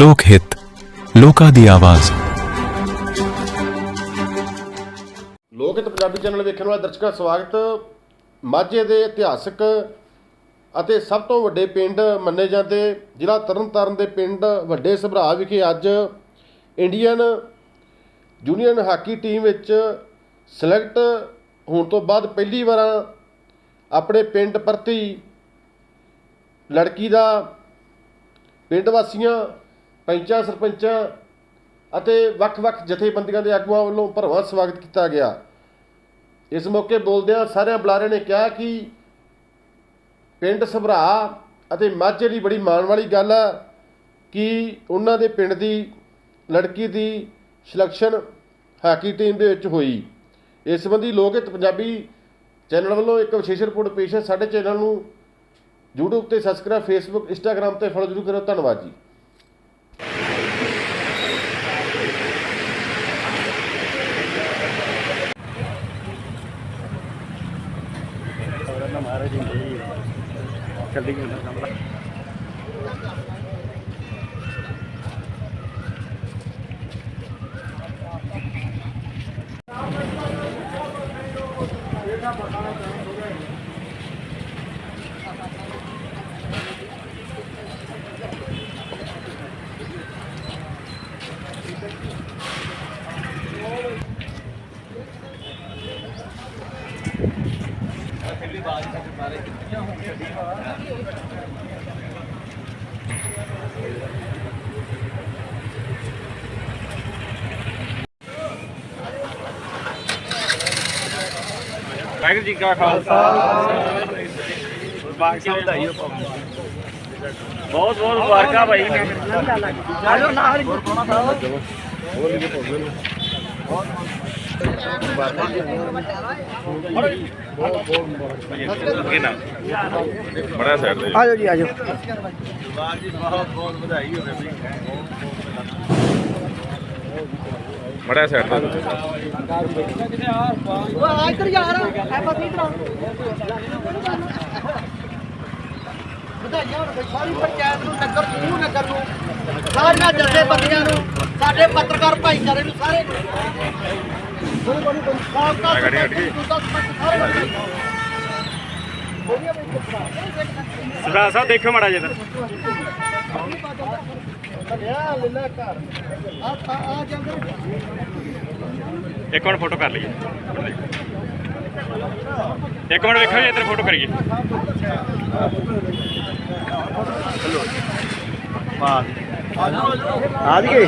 ਲੋਕ ਹਿੱਤ, ਲੋਕਾਂ ਦੀ ਆਵਾਜ਼। ਲੋਕ ਹਿੱਤ ਪੰਜਾਬੀ ਚੈਨਲ ਵੇਖਣ ਵਾਲੇ ਦਰਸ਼ਕਾਂ ਦਾ ਸਵਾਗਤ। ਮਾਝੇ ਦੇ ਇਤਿਹਾਸਕ ਅਤੇ ਸਭ ਤੋਂ ਵੱਡੇ ਪਿੰਡ ਮੰਨੇ ਜਾਂਦੇ ਜ਼ਿਲ੍ਹਾ ਤਰਨਤਾਰਨ ਦੇ ਪਿੰਡ ਵੱਡੇ ਸਭਰਾ ਵਿਖੇ ਅੱਜ ਇੰਡੀਅਨ ਜੂਨੀਅਰ ਹਾਕੀ ਟੀਮ ਵਿੱਚ ਸਿਲੈਕਟ ਹੋਣ ਤੋਂ ਬਾਅਦ ਪਹਿਲੀ ਵਾਰ ਆਪਣੇ ਪਿੰਡ ਪ੍ਰਤੀ ਲੜਕੀ ਦਾ ਪਿੰਡ ਵਾਸੀਆਂ ਪੰਚਾਂ, ਸਰਪੰਚਾਂ ਅਤੇ ਵੱਖ-ਵੱਖ ਜਥੇਬੰਦੀਆਂ ਦੇ ਆਗੂਆਂ ਵੱਲੋਂ ਭਰਵਾਂ ਸਵਾਗਤ ਕੀਤਾ ਗਿਆ। ਇਸ ਮੌਕੇ ਬੋਲਦਿਆਂ ਸਾਰਿਆਂ ਬੁਲਾਰੇ ਨੇ ਕਿਹਾ ਕਿ ਪਿੰਡ ਸਭਰਾ ਅਤੇ ਮਾਝੇ ਲਈ ਬੜੀ ਮਾਣ ਵਾਲੀ ਗੱਲ ਆ ਕਿ ਉਹਨਾਂ ਦੇ ਪਿੰਡ ਦੀ ਲੜਕੀ ਦੀ ਸਿਲੈਕਸ਼ਨ ਹਾਕੀ ਟੀਮ ਦੇ ਵਿੱਚ ਹੋਈ। ਇਸ ਸੰਬੰਧੀ ਲੋਕ ਪੰਜਾਬੀ ਚੈਨਲ ਵੱਲੋਂ ਇੱਕ ਵਿਸ਼ੇਸ਼ ਰਿਪੋਰਟ ਪੇਸ਼ ਹੈ। ਸਾਡੇ ਚੈਨਲ ਨੂੰ YouTube ਤੇ ਸਬਸਕ੍ਰਾਈਬ Facebook, Instagram ਤੇ ਫੋਲੋ ਜ਼ਰੂਰ ਕਰੋ ਧੰਨਵਾਦ ਜੀ। ആരെയും കഴിയില്ല കണ്ടിക്കുന്ന ਵਾਹਿਗੁਰੂ ਜੀ ਕਾ ਖਾਲਸਾ। ਬਾਗ ਸਾਹਿਬ ਵਧਾਈ ਹੋ ਬਹੁਤ ਬਹੁਤ ਮੁਬਾਰਕਾਂ ਭਾਈ ਆਜੋ ਨਾਲ ਬੜਾ ਸਾਈਡ ਦੇ ਆਜੋ ਜੀ ਆਜੋ। ਬਾਗ ਜੀ ਬਹੁਤ ਬਹੁਤ ਵਧਾਈ ਹੋਵੇ ਬਈ ਬੜਾ ਸਾਈਡ ਤੇ। ਉਹ ਇੱਧਰ ਯਾਰ ਐ ਪਤੀ ਇਧਰ ਵਧਾਈਆਂ ਹੋਣ। ਬਈ ਸਾਰੀ ਪੰਚਾਇਤ ਨੂੰ ਨਗਰ ਸਮੂਹ ਨਗਰ ਨੂੰ। ਸਾਰੀਆਂ ਜਥੇਬੰਦੀਆਂ ਨੂੰ ਸਾਡੇ ਪੱਤਰਕਾਰ ਭਾਈਚਾਰੇ ਨੂੰ ਸਾਰੇ ਹਟ ਗਈ। ਸਰਦਾਰ ਸਾਹਿਬ ਦੇਖੋ ਮੜਾ ਜੇ। ਲਿਆ ਲੈ ਘਰ ਆ ਆ ਆ ਜਾਂਦੇ ਇੱਕ ਮਿੰਟ ਫੋਟੋ ਕਰ ਲਈਏ। ਇੱਕ ਮਿੰਟ ਵੇਖੋ ਜੀ, ਇੱਧਰ ਫੋਟੋ ਕਰੀਏ। ਆ ਗਏ।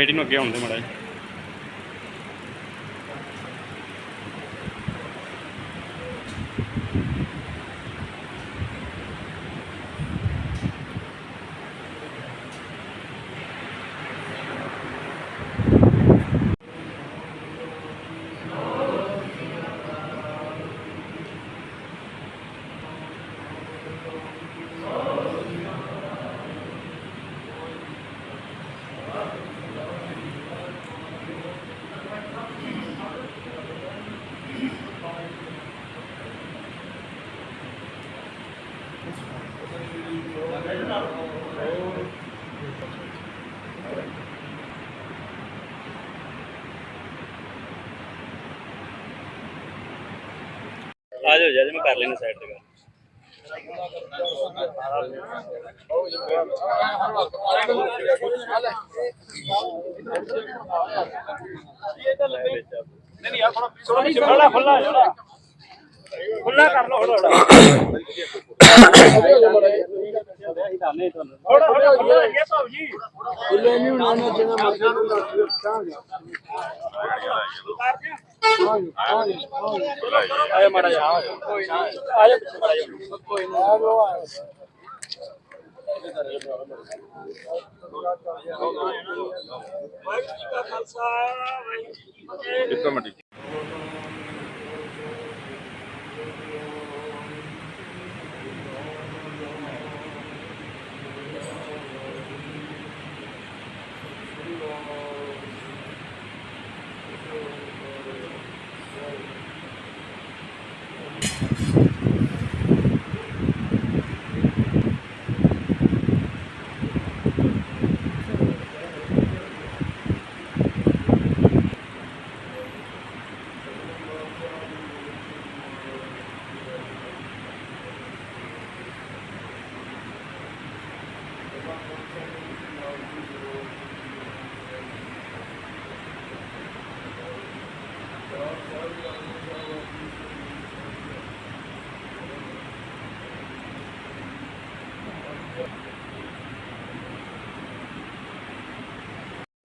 ਬੇਟੀ ਨੂੰ ਅੱਗੇ ਆਉਂਦੇ ਮੜਾ ਜੀ ਜਾਓ ਜੀ ਮੈਂ ਕਰ ਲੈਣਾ ਸਾਈਡ ਤੇ ਗੱਲ। ਨਹੀਂ ਨਹੀਂ ਆ ਥੋੜਾ ਖੁੱਲਾ ਖੁੱਲਾ ਖੁੱਲਾ ਕਰ ਲਓ। ਥੋੜਾ ਥੋੜਾ ਥੋੜਾ ਖੁੱਲਾ ਇਹ ਭਾਉ ਜੀ। ਖੁੱਲੇ ਨਹੀਂ ਬਣਾਉਣਾ ਜਿੰਨਾ ਮਰਜ਼ੀ ਨੂੰ ਆਇਆ ਮਾੜਾ ਜਾ ਆਇਆ ਮਾੜਾ ਜਾ ਕੋਈ ਨਾ ਵਾਹਿਗੁਰੂ ਜੀ ਕਾ ਖਾਲਸਾ ਵਾਹਿਗੁਰੂ ਜੀ ਕੀ ਫਤਿਹ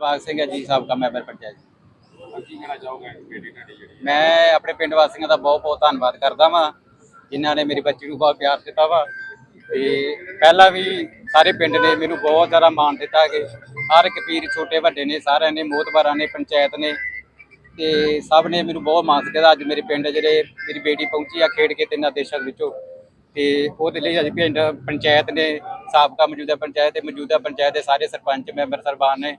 ਬਾਗ ਸਿੰਘ ਹੈ ਜੀ ਸਾਬਕਾ ਮੈਂਬਰ ਪੰਚਾਇਤ। ਮੈਂ ਆਪਣੇ ਪਿੰਡ ਵਾਸੀਆਂ ਦਾ ਬਹੁਤ ਬਹੁਤ ਧੰਨਵਾਦ ਕਰਦਾ ਵਾਂ ਜਿਨ੍ਹਾਂ ਨੇ ਮੇਰੀ ਬੱਚੀ ਨੂੰ ਬਹੁਤ ਪਿਆਰ ਦਿੱਤਾ ਵਾ। ਤੇ ਪਹਿਲਾਂ ਵੀ ਸਾਰੇ ਪਿੰਡ ਨੇ ਮੈਨੂੰ ਬਹੁਤ ਜ਼ਿਆਦਾ ਮਾਣ ਦਿੱਤਾ ਕਿ ਹਰ ਇੱਕ ਵੀਰ ਛੋਟੇ ਵੱਡੇ ਨੇ ਸਾਰਿਆਂ ਨੇ ਮੋਹਤਬਾਰਾਂ ਨੇ ਪੰਚਾਇਤ ਨੇ। ਤੇ ਸਭ ਨੇ ਮੈਨੂੰ ਬਹੁਤ ਮਾਣ ਦਿੱਤਾ। ਅੱਜ ਮੇਰੇ ਪਿੰਡ ਜਿਹੜੇ ਮੇਰੀ ਬੇਟੀ ਪਹੁੰਚੀ ਆ ਖੇਡ ਕੇ ਤਿੰਨਾਂ ਦੇਸ਼ਾਂ ਵਿੱਚੋਂ। ਤੇ ਉਹਦੇ ਲਈ ਅੱਜ ਪਿੰਡ ਪੰਚਾਇਤ ਨੇ ਸਾਬਕਾ ਮੌਜੂਦਾ ਪੰਚਾਇਤ ਤੇ ਮੌਜੂਦਾ ਪੰਚਾਇਤ ਦੇ ਸਾਰੇ ਸਰਪੰਚ ਮੈਂਬਰ ਸਰਬਾਨ ਨੇ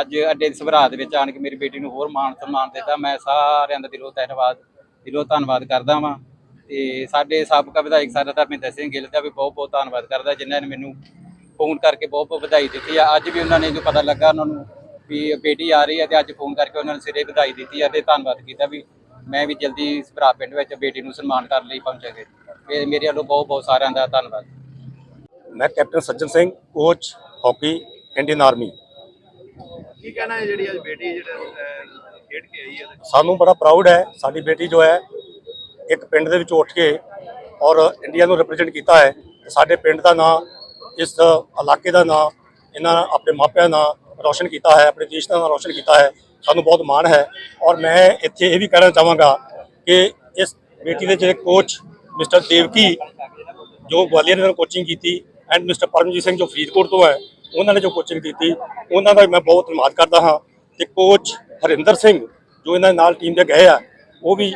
ਅੱਜ ਅੱਡੇ ਦੀ ਸਭਰਾ ਦੇ ਵਿੱਚ ਆਣ ਕੇ ਮੇਰੀ ਬੇਟੀ ਨੂੰ ਹੋਰ ਮਾਣ ਸਨਮਾਨ ਦਿੱਤਾ। ਮੈਂ ਸਾਰਿਆਂ ਦਾ ਦਿਲੋਂ ਧੰਨਵਾਦ ਦਿਲੋਂ ਧੰਨਵਾਦ ਕਰਦਾ ਵਾਂ। ਤੇ ਸਾਡੇ ਸਾਬਕਾ ਵਿਧਾਇਕ ਸਾਡਾ ਧਰਮਿੰਦਰ ਸਿੰਘ ਗਿੱਲ ਦਾ ਵੀ ਬਹੁਤ ਬਹੁਤ ਧੰਨਵਾਦ ਕਰਦਾ, ਜਿਨ੍ਹਾਂ ਨੇ ਮੈਨੂੰ ਫੋਨ ਕਰਕੇ ਬਹੁਤ ਬਹੁਤ ਵਧਾਈ ਦਿੱਤੀ ਆ। ਅੱਜ ਵੀ ਉਹਨਾਂ ਨੇ ਜੋ ਪਤਾ ਲੱਗਾ, ਉਹਨਾਂ ਨੂੰ ਵੀ ਬੇਟੀ ਆ ਰਹੀ ਹੈ ਤੇ ਅੱਜ ਫੋਨ ਕਰਕੇ ਉਹਨਾਂ ਨੇ ਸਿਰੇ ਵਧਾਈ ਦਿੱਤੀ ਆ ਤੇ ਧੰਨਵਾਦ ਕੀਤਾ ਵੀ ਮੈਂ ਵੀ ਜਲਦੀ ਸਭਰਾ ਪਿੰਡ ਵਿੱਚ ਬੇਟੀ ਨੂੰ ਸਨਮਾਨ ਕਰਨ ਲਈ ਪਹੁੰਚਾਂਗੇ। ਇਹ ਮੇਰੇ ਵੱਲੋਂ ਬਹੁਤ ਬਹੁਤ ਸਾਰਿਆਂ ਦਾ ਧੰਨਵਾਦ। ਮੈਂ captain Sajjan Singh, coach, hockey, Indian army. ਕੀ ਕਹਿਣਾ ਹੈ ਜਿਹੜੀ ਅੱਜ ਬੇਟੀ ਜਿਹੜਾ ਖੇਡ ਕੇ ਆਈ ਹੈ ਸਾਨੂੰ ਬੜਾ ਪ੍ਰਾਊਡ ਹੈ, ਸਾਡੀ ਬੇਟੀ ਜੋ ਹੈ, ਇੱਕ ਪਿੰਡ ਦੇ ਵਿੱਚ ਉੱਠ ਕੇ ਔਰ ਇੰਡੀਆ ਨੂੰ ਰਿਪਰੈਜ਼ੈਂਟ ਕੀਤਾ ਹੈ। ਸਾਡੇ ਪਿੰਡ ਦਾ ਨਾਂ, ਇਸ ਇਲਾਕੇ ਦਾ ਨਾਂ, ਇਹਨਾਂ ਆਪਣੇ ਮਾਪਿਆਂ ਦਾ ਰੌਸ਼ਨ ਕੀਤਾ ਹੈ, ਆਪਣੇ ਦੇਸ਼ ਦਾ ਨਾਂ ਰੌਸ਼ਨ ਕੀਤਾ ਹੈ। ਸਾਨੂੰ ਬਹੁਤ ਮਾਣ ਹੈ ਔਰ ਮੈਂ ਇੱਥੇ ਇਹ ਵੀ ਕਹਿਣਾ ਚਾਹਾਂਗਾ ਕਿ ਇਸ ਬੇਟੀ ਦੇ ਜਿਹੜੇ ਕੋਚ ਮਿਸਟਰ ਦੇਵਕੀ ਜੋ ਗਵਾਲੀਅਰ ਨੇ ਕੋਚਿੰਗ ਕੀਤੀ ਐਂਡ ਮਿਸਟਰ ਪਰਮਜੀਤ ਸਿੰਘ ਜੋ ਫਰੀਦਕੋਟ ਤੋਂ ਹੈ ਉਹਨਾਂ ਨੇ ਜੋ ਕੋਚਿੰਗ ਕੀਤੀ ਉਹਨਾਂ ਦਾ ਮੈਂ ਬਹੁਤ ਧੰਨਵਾਦ ਕਰਦਾ ਹਾਂ ਤੇ ਕੋਚ ਹਰਿੰਦਰ ਸਿੰਘ ਜੋ ਇਹਨਾਂ ਨਾਲ ਟੀਮ ਦੇ ਗਏ ਆ ਉਹ ਵੀ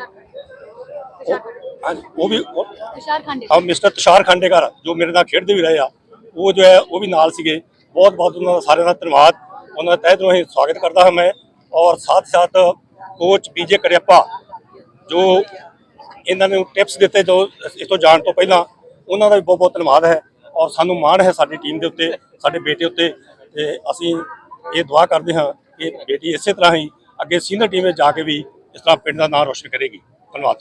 ਉਹ- ਵੀ ਤੁਸ਼ਾਰ ਖਾਂਡੇ। ਹਾਂ ਮਿਸਟਰ ਤੁਸ਼ਾਰ ਖਾਂਡੇਕਰ ਜੋ ਮੇਰੇ ਨਾਲ ਖੇਡਦੇ ਵੀ ਰਹੇ ਆ ਉਹ ਜੋ ਹੈ ਉਹ ਵੀ ਨਾਲ ਸੀਗੇ। ਬਹੁਤ ਬਹੁਤ ਉਹਨਾਂ ਦਾ ਸਾਰਿਆਂ ਦਾ ਧੰਨਵਾਦ। ਉਹਨਾਂ ਦਾ ਤਹਿ ਦਿਲੋਂ ਸਵਾਗਤ ਕਰਦਾ ਹਾਂ ਮੈਂ। ਔਰ ਸਾਥ ਸਾਥ ਕੋਚ ਬੀਜੇ ਕਰਿਆਪਾ ਜੋ ਇਹਨਾਂ ਨੂੰ ਟਿਪਸ ਦਿੱਤੇ ਜੋ ਇਸ ਤੋਂ ਜਾਣ ਤੋਂ ਪਹਿਲਾਂ ਉਹਨਾਂ ਦਾ ਵੀ ਬਹੁਤ ਬਹੁਤ ਧੰਨਵਾਦ ਹੈ। ਔਰ ਸਾਨੂੰ ਮਾਣ ਹੈ ਸਾਡੀ ਟੀਮ ਦੇ ਉੱਤੇ ਸਾਡੇ ਬੇਟੇ ਉੱਤੇ ਤੇ ਅਸੀਂ ਇਹ ਦੁਆ ਕਰਦੇ ਹਾਂ ਕਿ ਬੇਟੀ ਇਸੇ ਤਰ੍ਹਾਂ ਹੀ ਅੱਗੇ ਸੀਨੀਅਰ ਟੀਮ ਵਿੱਚ ਜਾ ਕੇ ਵੀ ਇਸ ਤਰ੍ਹਾਂ ਪਿੰਡ ਦਾ ਨਾਮ ਰੋਸ਼ਨ ਕਰੇਗੀ। ਧੰਨਵਾਦ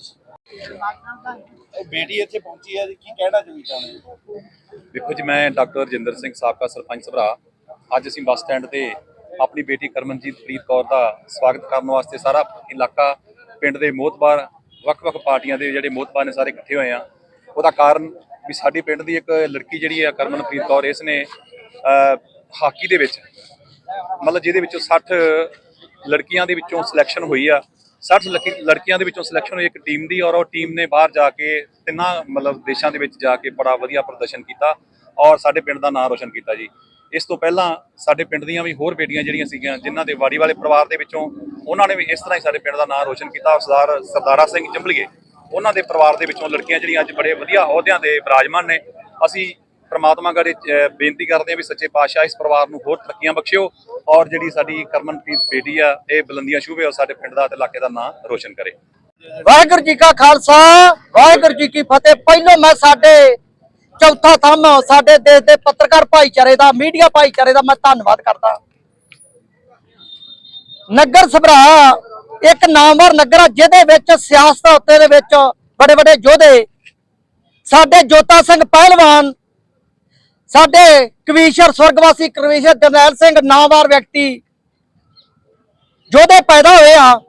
ਬੇਟੀ ਇੱਥੇ ਪਹੁੰਚੀ ਹੈ ਜੀ ਕੀ ਕਹਿਣਾ ਚਾਹੁੰਦੇ ਚਾਹੁੰਦੇ ਹੋ? ਦੇਖੋ ਜੀ ਮੈਂ ਡਾਕਟਰ ਰਜਿੰਦਰ ਸਿੰਘ ਸਾਬਕਾ ਸਰਪੰਚ ਸਭਰਾ ਅੱਜ ਅਸੀਂ ਬੱਸ ਸਟੈਂਡ ਤੇ ਆਪਣੀ ਬੇਟੀ ਕਰਮਨਜੀਤ ਪ੍ਰੀਤ ਕੌਰ ਦਾ ਸਵਾਗਤ ਕਰਨ ਵਾਸਤੇ ਸਾਰਾ ਇਲਾਕਾ ਪਿੰਡ ਦੇ ਮੋਹਤਬਾਰ ਵੱਖ-ਵੱਖ ਪਾਰਟੀਆਂ ਦੇ ਜਿਹੜੇ ਮੋਹਤਬਾਰ ਨੇ ਸਾਰੇ ਇਕੱਠੇ ਹੋਏ ਆ। ਉਹਦਾ ਕਾਰਨ ਵੀ ਸਾਡੇ ਪਿੰਡ ਦੀ ਇੱਕ ਲੜਕੀ ਜਿਹੜੀ ਆ ਕਰਮਨਪ੍ਰੀਤ ਕੌਰ, ਇਸ ਨੇ ਹਾਕੀ ਦੇ ਵਿੱਚ, ਮਤਲਬ ਜਿਹਦੇ ਵਿੱਚੋਂ 60 ਲੜਕੀਆਂ ਦੇ ਵਿੱਚੋਂ ਸਿਲੈਕਸ਼ਨ ਹੋਈ ਆ। 60 ਲੜਕੀ- ਲੜਕੀਆਂ ਦੇ ਵਿੱਚੋਂ ਸਿਲੈਕਸ਼ਨ ਹੋਈ ਇੱਕ ਟੀਮ ਦੀ ਔਰ ਉਹ ਟੀਮ ਨੇ ਬਾਹਰ ਜਾ ਕੇ ਤਿੰਨਾਂ, ਮਤਲਬ ਦੇਸ਼ਾਂ ਦੇ ਵਿੱਚ ਜਾ ਕੇ ਬੜਾ ਵਧੀਆ ਪ੍ਰਦਰਸ਼ਨ ਕੀਤਾ ਔਰ ਸਾਡੇ ਪਿੰਡ ਦਾ ਨਾਮ ਰੋਸ਼ਨ ਕੀਤਾ ਜੀ। ਇਸ ਤੋਂ ਪਹਿਲਾਂ ਸਾਡੇ ਪਿੰਡ ਦੀਆਂ ਵੀ ਹੋਰ ਬੇਟੀਆਂ ਜਿਹੜੀਆਂ ਸੀਗੀਆਂ, ਜਿਨ੍ਹਾਂ ਦੇ ਵਾੜੀ ਵਾਲੇ ਪਰਿਵਾਰ ਦੇ ਵਿੱਚੋਂ ਉਹਨਾਂ ਨੇ ਵੀ ਇਸ ਤਰ੍ਹਾਂ ਹੀ ਸਾਡੇ ਪਿੰਡ ਦਾ ਨਾਮ ਰੋਸ਼ਨ ਕੀਤਾ। ਸਰਦਾਰ, ਸਰਦਾਰਾ ਸਿੰਘ ਚੰਬਲੀਏ ਉਹਨਾਂ ਦੇ ਪਰਿਵਾਰ ਦੇ ਵਿੱਚੋਂ ਲੜਕੀਆਂ ਜਿਹੜੀਆਂ ਅੱਜ ਬੜੇ ਵਧੀਆ ਅਹੁਦਿਆਂ ਤੇ ਵਿਰਾਜਮਾਨ ਨੇ। ਅਸੀਂ ਪ੍ਰਮਾਤਮਾ ਗੜੇ ਬੇਨਤੀ ਕਰਦੇ ਹਾਂ ਵੀ ਸੱਚੇ ਪਾਤਸ਼ਾਹ ਇਸ ਪਰਿਵਾਰ ਨੂੰ ਹੋਰ ਤਰੱਕੀਆਂ ਬਖਸ਼ਿਓ ਔਰ ਜਿਹੜੀ ਸਾਡੀ ਕਰਮਨਪ੍ਰੀਤ ਬੇਟੀ ਆ, ਇਹ ਬੁਲੰਦੀਆਂ ਛੂਹੇ ਔਰ ਸਾਡੇ ਪਿੰਡ ਦਾ ਤੇ ਇਲਾਕੇ ਦਾ ਨਾਮ ਰੋਸ਼ਨ ਕਰੇ। ਵਾਹਿਗੁਰੂ ਜੀ ਕਾ ਖਾਲਸਾ, ਵਾਹਿਗੁਰੂ ਜੀ ਕੀ ਫਤਿਹ। ਪਹਿਲੋਂ ਮੈਂ ਸਾਡੇ ਚੌਥਾ ਥੰਮ, ਸਾਡੇ ਦੇਸ਼ ਦੇ ਪੱਤਰਕਾਰ ਭਾਈਚਾਰੇ ਦਾ, ਮੀਡੀਆ ਭਾਈਚਾਰੇ ਦਾ ਮੈਂ ਧੰਨਵਾਦ ਕਰਦਾ। ਨਗਰ ਸਭਰਾ ਇੱਕ ਨਾਮਵਰ ਨਗਰ ਆ ਜਿਹਦੇ ਵਿੱਚ, ਸਿਆਸਤ ਉੱਤੇ ਦੇ ਵਿੱਚ ਬੜੇ ਬੜੇ ਯੋਧੇ, ਸਾਡੇ ਜੋਤਾ ਸਿੰਘ ਪਹਿਲਵਾਨ, ਸਾਡੇ ਕਵੀਸ਼ਰ ਸੁਰਗਵਾਸੀ ਕਵੀਸ਼ਰ ਜਰਨੈਲ ਸਿੰਘ ਨਾਮਵਰ ਵਿਅਕਤੀ ਯੋਧੇ ਪੈਦਾ ਹੋਏ ਆ,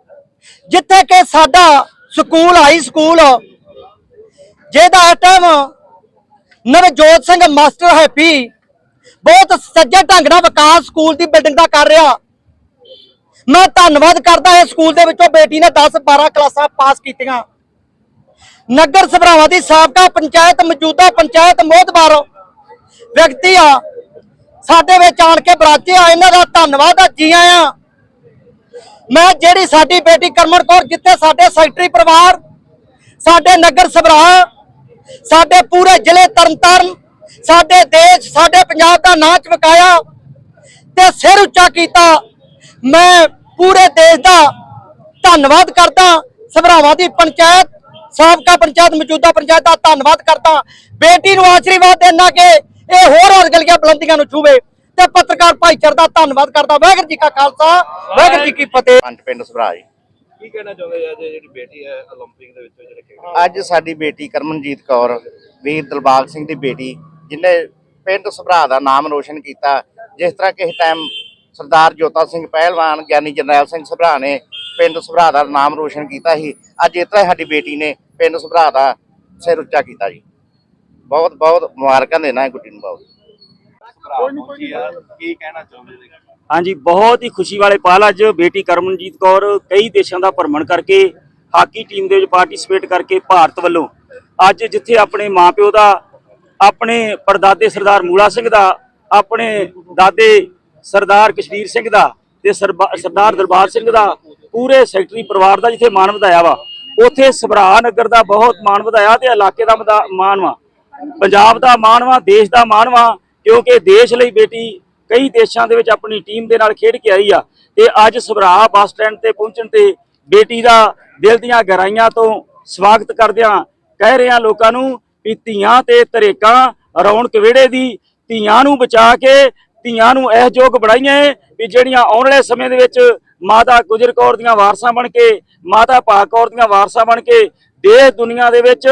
ਜਿੱਥੇ ਕਿ ਸਾਡਾ ਸਕੂਲ ਹਾਈ ਸਕੂਲ ਜਿਹਦਾ time Navjot Singh master Happy ਬਹੁਤ ਸੱਜੇ ਢੰਗ ਨਾਲ ਵਿਕਾਸ ਸਕੂਲ ਦੀ ਬਿਲਡਿੰਗ ਦਾ ਕਰ ਰਿਹਾ। ਮੈਂ ਧੰਨਵਾਦ ਕਰਦਾ ਇਸ ਸਕੂਲ ਦੇ ਵਿੱਚੋਂ ਬੇਟੀ ਨੇ 10 12 ਕਲਾਸਾਂ ਪਾਸ ਕੀਤੀਆਂ। ਨਗਰ ਸਭਰਾਵਾਂ ਦੀ ਸਾਬਕਾ ਪੰਚਾਇਤ ਮੌਜੂਦਾ ਪੰਚਾਇਤ ਮੋਹਤਬਾਰ ਵਿਅਕਤੀ ਆ। ਸਾਡੇ ਵਿੱਚ ਆਣ ਕੇ ਬਰਾਜੇ ਆ, ਇਹਨਾਂ ਦਾ ਧੰਨਵਾਦ ਆ, ਜੀ ਆਇਆਂ। ਮੈਂ ਜਿਹੜੀ ਸਾਡੀ ਬੇਟੀ ਕਰਮਨ ਕੌਰ, ਜਿੱਥੇ ਸਾਡੇ ਸੈਕਟਰੀ ਪਰਿਵਾਰ, ਸਾਡੇ ਨਗਰ ਸਭਰਾ, ਸਾਡੇ ਪੂਰੇ ਜ਼ਿਲ੍ਹੇ ਤਰਨਤਾਰਨ, ਸਾਡੇ ਦੇਸ਼, ਸਾਡੇ ਪੰਜਾਬ ਦਾ ਨਾਂ ਚਮਕਾਇਆ ਤੇ ਸਿਰ ਉੱਚਾ ਕੀਤਾ। ਮੈਂ ਪੂਰੇ ਦੇਸ਼ ਦਾ ਧੰਨਵਾਦ ਕਰਦਾ ਸਭਰਾਵਾਂ ਦੀ ਪੰਚਾਇਤ ਸਾਬਕਾ ਪੰਚਾਇਤ ਮੌਜੂਦਾ ਪੰਚਾਇਤ ਦਾ ਧੰਨਵਾਦ ਕਰਦਾ ਬੇਟੀ ਨੂੰ ਆਸ਼ੀਰਵਾਦ ਦੇਣਾ ਕਿ ਇਹ ਹੋਰ ਅਰਗਲੀਆਂ ਬੁਲੰਦੀਆਂ ਨੂੰ ਛੂਵੇ ਤੇ ਪੱਤਰਕਾਰ ਭਾਈਚਾਰੇ ਦਾ ਧੰਨਵਾਦ ਕਰਦਾ ਵਾਹਿਗੁਰੂ ਜੀ ਕਾ ਖਾਲਸਾ ਵਾਹਿਗੁਰੂ ਜੀ ਕੀ ਫਤਿਹ ਪੰਜ ਪਿੰਡ ਸਭਰਾਜ ਕੀ ਕਹਿਣਾ ਚਾਹੁੰਦੇ ਅੱਜ ਜਿਹੜੀ ਬੇਟੀ ਹੈ 올림픽 ਦੇ ਵਿੱਚ ਜਿਹੜੇ ਖੇਡ ਅੱਜ ਸਾਡੀ ਬੇਟੀ ਕਰਮਨਜੀਤ ਕੌਰ ਵੀਰ ਦਿਲਬਾਗ ਸਿੰਘ ਦੀ ਬੇਟੀ ਜਿਨੇ ਪਿੰਡ ਸਭਰਾ ਦਾ ਨਾਮ ਰੋਸ਼ਨ ਕੀਤਾ ਜਿਸ ਤਰ੍ਹਾਂ ਕਿਸੇ ਟਾਈਮ ਸਰਦਾਰ ਜੋਤਾ ਸਿੰਘ ਪਹਿਲਵਾਨ ਗਿਆਨੀ ਜਰਨੈਲ ਸਿੰਘ ਸਭਰਾ ਨੇ ਪਿੰਡ ਸੁਭਰਾ ਦਾ ਨਾਮ ਰੋਸ਼ਨ ਕੀਤਾ ਸੀ। ਅੱਜ ਇਸ ਤਰ੍ਹਾਂ ਹੀ ਸਾਡੀ ਬੇਟੀ ਨੇ ਪਿੰਡ ਸੁਭਰਾ ਦਾ ਸਿਰ ਉੱਚਾ ਕੀਤਾ ਜੀ। ਬਹੁਤ ਬਹੁਤ ਮੁਬਾਰਕਾਂ ਦੇਣਾ ਹੈ ਗੁੱਡੀ ਨੂੰ ਬਹੁਤ। ਕੀ ਕਹਿਣਾ ਚਾਹੁੰਦੇ ਨੇ? ਹਾਂਜੀ ਬਹੁਤ ਹੀ ਖੁਸ਼ੀ ਵਾਲੇ ਪਲ ਅੱਜ ਬੇਟੀ ਕਰਮਨਜੀਤ ਕੌਰ ਕਈ ਦੇਸ਼ਾਂ ਦਾ ਭ੍ਰਮਣ ਕਰਕੇ ਹਾਕੀ ਟੀਮ ਦੇ ਵਿੱਚ ਪਾਰਟਿਸਿਪੇਟ ਕਰਕੇ ਭਾਰਤ ਵੱਲੋਂ ਅੱਜ ਜਿੱਥੇ ਆਪਣੇ ਮਾਪਿਓ ਦਾ ਆਪਣੇ ਪਰਦਾਦੇ ਸਰਦਾਰ ਮੂਲਾ ਸਿੰਘ ਦਾ ਆਪਣੇ ਦਾਦੇ ਸਰਦਾਰ ਕਸ਼ਮੀਰ ਸਿੰਘ ਦਾ ਤੇ ਸਰਬਾ- ਸਰਦਾਰ ਦਰਬਾਰ ਸਿੰਘ ਦਾ ਪੂਰੇ ਸੈਕਟਰੀ ਪਰਿਵਾਰ ਦਾ ਜਿੱਥੇ ਮਾਣ ਵਧਾਇਆ ਵਾ, ਉੱਥੇ ਸਭਰਾ ਨਗਰ ਦਾ ਬਹੁਤ ਮਾਣ ਵਧਾਇਆ ਤੇ ਇਲਾਕੇ ਦਾ ਮਦਾ- ਮਾਣ ਵਾ। ਪੰਜਾਬ ਦਾ ਮਾਣ ਵਾ, ਦੇਸ਼ ਦਾ ਮਾਣ ਵਾ, ਕਿਉਂਕਿ ਦੇਸ਼ ਲਈ ਬੇਟੀ ਕਈ ਦੇਸ਼ਾਂ ਦੇ ਵਿੱਚ ਆਪਣੀ ਟੀਮ ਦੇ ਨਾਲ ਖੇਡ ਕੇ ਆਈ ਆ ਤੇ ਅੱਜ ਸਭਰਾ ਬੱਸ ਸਟੈਂਡ ਤੇ ਪਹੁੰਚਣ ਤੇ ਬੇਟੀ ਦਾ ਦਿਲ ਦੀਆਂ ਗਹਿਰਾਈਆਂ ਤੋਂ ਸਵਾਗਤ ਕਰਦਿਆਂ ਕਹਿ ਰਿਹਾ ਲੋਕਾਂ ਨੂੰ ਵੀ ਧੀਆਂ ਤੇ ਤਰੇਕਾਂ ਰੌਣਕ ਵਿਹੜੇ ਦੀ ਧੀਆਂ ਨੂੰ ਬਚਾ ਕੇ ਧੀਆਂ ਨੂੰ ਇਹ ਯੋਗ ਬਣਾਈਏ ਵੀ ਜਿਹੜੀਆਂ ਆਉਣ ਵਾਲੇ ਸਮੇਂ ਦੇ ਵਿੱਚ ਮਾਤਾ ਗੁਜਰ ਕੌਰ ਦੀਆਂ ਵਾਰਸਾਂ ਬਣ ਕੇ, ਮਾਤਾ ਭਾਗ ਕੌਰ ਦੀਆਂ ਵਾਰਸਾਂ ਬਣ ਕੇ ਦੇਸ਼ ਦੁਨੀਆ ਦੇ ਵਿੱਚ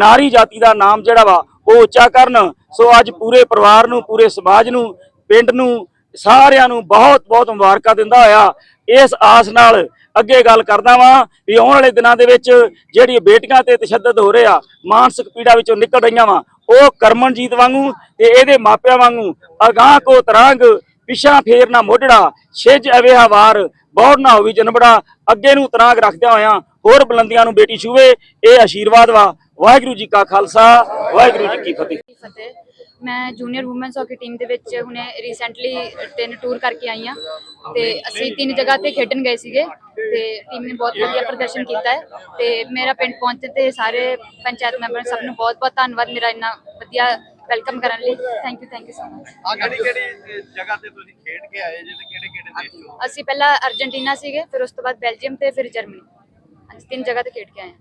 ਨਾਰੀ ਜਾਤੀ ਦਾ ਨਾਮ ਜਿਹੜਾ ਵਾ, ਉਹ ਉੱਚਾ ਕਰਨ। ਸੋ ਅੱਜ ਪੂਰੇ ਪਰਿਵਾਰ ਨੂੰ, ਪੂਰੇ ਸਮਾਜ ਨੂੰ, ਪਿੰਡ ਨੂੰ, ਸਾਰਿਆਂ ਨੂੰ ਬਹੁਤ ਬਹੁਤ ਮੁਬਾਰਕਾਂ ਦਿੰਦਾ ਹੋਇਆ। ਇਸ ਆਸ ਨਾਲ ਅੱਗੇ ਗੱਲ ਕਰਦਾ ਵਾਂ ਵੀ ਆਉਣ ਵਾਲੇ ਦਿਨਾਂ ਦੇ ਵਿੱਚ ਜਿਹੜੀ ਬੇਟੀਆਂ ਤੇ ਤਸ਼ੱਦਦ ਹੋ ਰਿਹਾ ਮਾਨਸਿਕ ਪੀੜਾ ਵਿੱਚੋਂ ਨਿਕਲ ਰਹੀਆਂ ਵਾ ਉਹ ਕਰਮਨਜੀਤ ਵਾਂਗੂ ਤੇ ਇਹਦੇ ਮਾਪਿਆਂ ਵਾਂਗੂ ਅਗਾਹ ਕੋ ਤਰੰਗ ਪਿਛਾ ਫੇਰ ਨਾ ਮੋਢੜਾ, ਛਿਜ ਅਵੇਹਾ ਵਾਰ ਬੌੜ ਨਾ ਹੋਵੀ ਜਨਬੜਾ ਅੱਗੇ ਨੂੰ ਤਰਾਗ ਰੱਖਦਿਆਂ ਹੋਇਆਂ ਹੋਰ ਬੁਲੰਦੀਆਂ ਨੂੰ ਬੇਟੀ ਛੂਵੇ, ਇਹ ਆਸ਼ੀਰਵਾਦ ਵਾ। ਵਾਹਿਗੁਰੂ ਜੀ ਕਾ ਖਾਲਸਾ, ਵਾਹਿਗੁਰੂ ਜੀ ਕੀ ਫਤਿਹ। ਮੈਂ ਜੂਨੀਅਰ ਔਮਨਸ ਹਾਕੀ ਟੀਮ ਦੇ ਵਿੱਚ ਹੁਣੇ ਰੀਸੈਂਟਲੀ ਤਿੰਨ ਟੂਰ ਕਰਕੇ ਆਈ ਆ ਤੇ ਅਸੀਂ ਤਿੰਨ ਜਗ੍ਹਾ ਤੇ ਖੇਡਣ ਗਏ ਸੀਗੇ ਤੇ ਟੀਮ ਨੇ ਬਹੁਤ ਵਧੀਆ ਪ੍ਰਦਰਸ਼ਨ ਕੀਤਾ ਹੈ ਤੇ ਮੇਰਾ ਪਿੰਡ ਪਹੁੰਚੇ ਤੇ ਸਾਰੇ ਪੰਚਾਇਤ ਮੈਂਬਰ ਸਭ ਨੂੰ ਬਹੁਤ-ਬਹੁਤ ਧੰਨਵਾਦ ਮੇਰਾ ਇੰਨਾ ਵਧੀਆ ਵੈਲਕਮ ਕਰਨ ਲਈ। Thank you thank you so much ਆ ਕਿਹੜੀ ਕਿਹੜੀ ਜਗ੍ਹਾ ਤੇ ਤੁਸੀਂ ਖੇਡ ਕੇ ਆਏ ਜੇ ਕਿਹੜੇ ਕਿਹੜੇ ਦੇਸ਼ ਤੋਂ ਅਸੀਂ ਪਹਿਲਾਂ ਅਰਜنٹੀਨਾ ਸੀਗੇ ਫਿਰ ਉਸ ਤੋਂ ਬਾਅਦ ਬੈਲਜੀਅਮ ਤੇ ਫਿਰ ਜਰਮਨੀ। ਅਸੀਂ ਤਿੰਨ ਜਗ੍ਹਾ ਤੇ ਖੇਡ ਕੇ ਆਏ